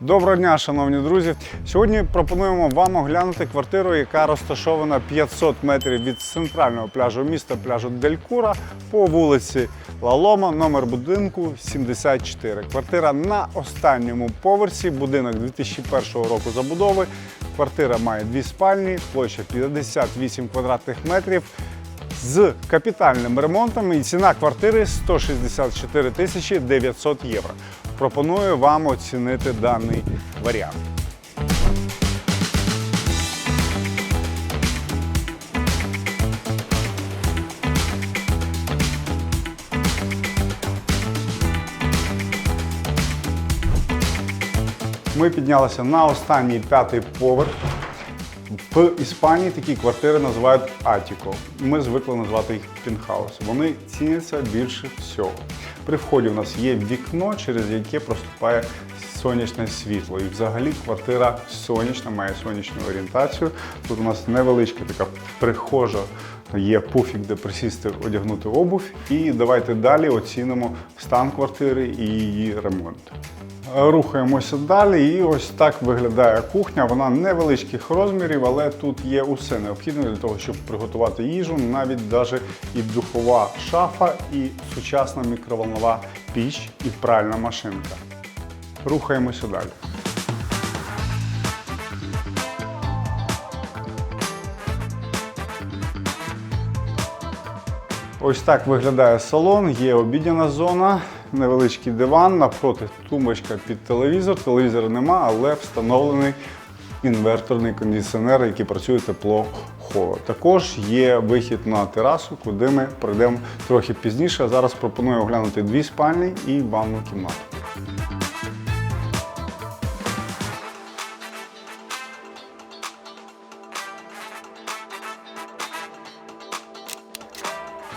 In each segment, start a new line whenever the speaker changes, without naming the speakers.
Доброго дня, шановні друзі. Сьогодні пропонуємо вам оглянути квартиру, яка розташована 500 метрів від центрального пляжу міста, пляжу Делькура по вулиці Лалома, номер будинку 74. Квартира на останньому поверсі, будинок 2001 року забудови. Квартира має дві спальні, площа 58 квадратних метрів з капітальним ремонтом і ціна квартири 164 тисячі 900 євро. Пропоную вам оцінити даний варіант. Ми піднялися на останній п'ятий поверх. В Іспанії такі квартири називають атіко. Ми звикли назвати їх пінхаус. Вони ціняться більше всього. При вході у нас є вікно, через яке проступає сонячне світло. І взагалі квартира сонячна, має сонячну орієнтацію. Тут у нас невеличка така прихожа, є пуфік, де присісти, одягнути обувь. І давайте далі оцінимо стан квартири і її ремонт. Рухаємося далі, і ось так виглядає кухня. Вона невеличких розмірів, але тут є усе необхідне для того, щоб приготувати їжу, навіть даже і духова шафа, і сучасна мікроволнова піч, і пральна машинка. Рухаємося далі. Ось так виглядає салон, є обідняна зона, невеличкий диван, навпроти тумбочка під телевізор. Телевізора нема, але встановлений інверторний кондиціонер, який працює тепло-холод. Також є вихід на терасу, куди ми пройдемо трохи пізніше. Зараз пропоную оглянути дві спальні і ванну кімнату.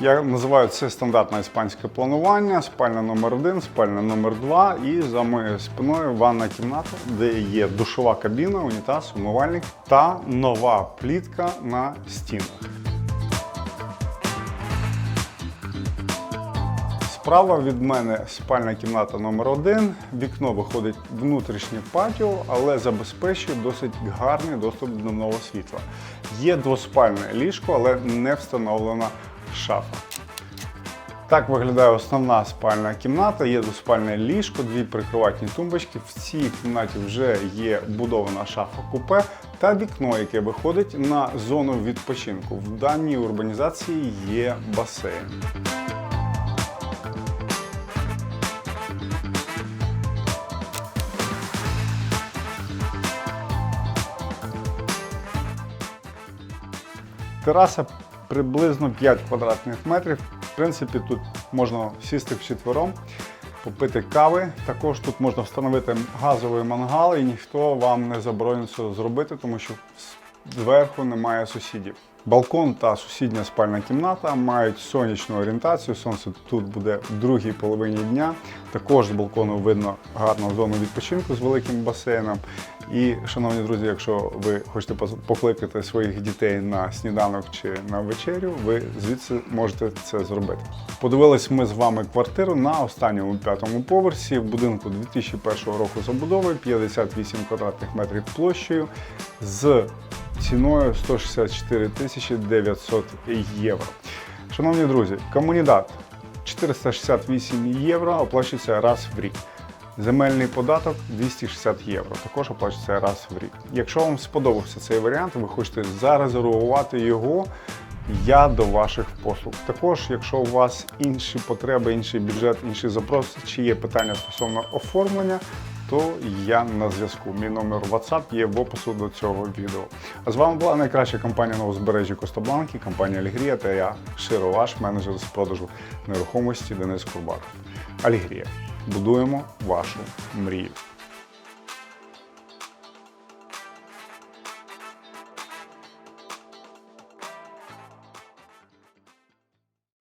Я називаю це стандартне іспанське планування, спальня номер 1 спальня номер 2 і за моєю спиною ванна кімната, де є душова кабіна, унітаз, умивальник та нова плітка на стінах. Справа від мене спальна кімната номер 1 Вікно виходить внутрішнє патіо, але забезпечує досить гарний доступ до нового світла. Є двоспальне ліжко, але не встановлена шафа. Так виглядає основна спальна кімната. Є двоспальне ліжко, дві прикроватні тумбочки. В цій кімнаті вже є будована шафа купе та вікно, яке виходить на зону відпочинку. В даній урбанізації є басейн. Тераса приблизно 5 квадратних метрів. В принципі, тут можна сісти вчетвером, попити кави. Також тут можна встановити газовий мангал, і ніхто вам не заборонить це зробити, тому що зверху немає сусідів. Балкон та сусідня спальна кімната мають сонячну орієнтацію. Сонце тут буде в другій половині дня. Також з балкону видно гарну зону відпочинку з великим басейном. І, шановні друзі, якщо ви хочете покликати своїх дітей на сніданок чи на вечерю, ви звідси можете це зробити. Подивились ми з вами квартиру на останньому п'ятому поверсі в будинку 2001 року забудови, 58 квадратних метрів площею з ціною 164 тисячі 900 євро. Шановні друзі, комунідат 468 євро оплачується раз в рік. Земельний податок 260 євро. Також оплачується раз в рік. Якщо вам сподобався цей варіант, ви хочете зарезервувати його. Я до ваших послуг. Також, якщо у вас інші потреби, інший бюджет, інший запрос, чи є питання стосовно оформлення, то я на зв'язку. Мій номер WhatsApp є в опису до цього відео. А з вами була найкраща компанія на узбережжі Костобланки, компанія Алігрія та я Широ, ваш менеджер з продажу нерухомості Денис Курбаков. Алігрія. Будуємо вашу мрію.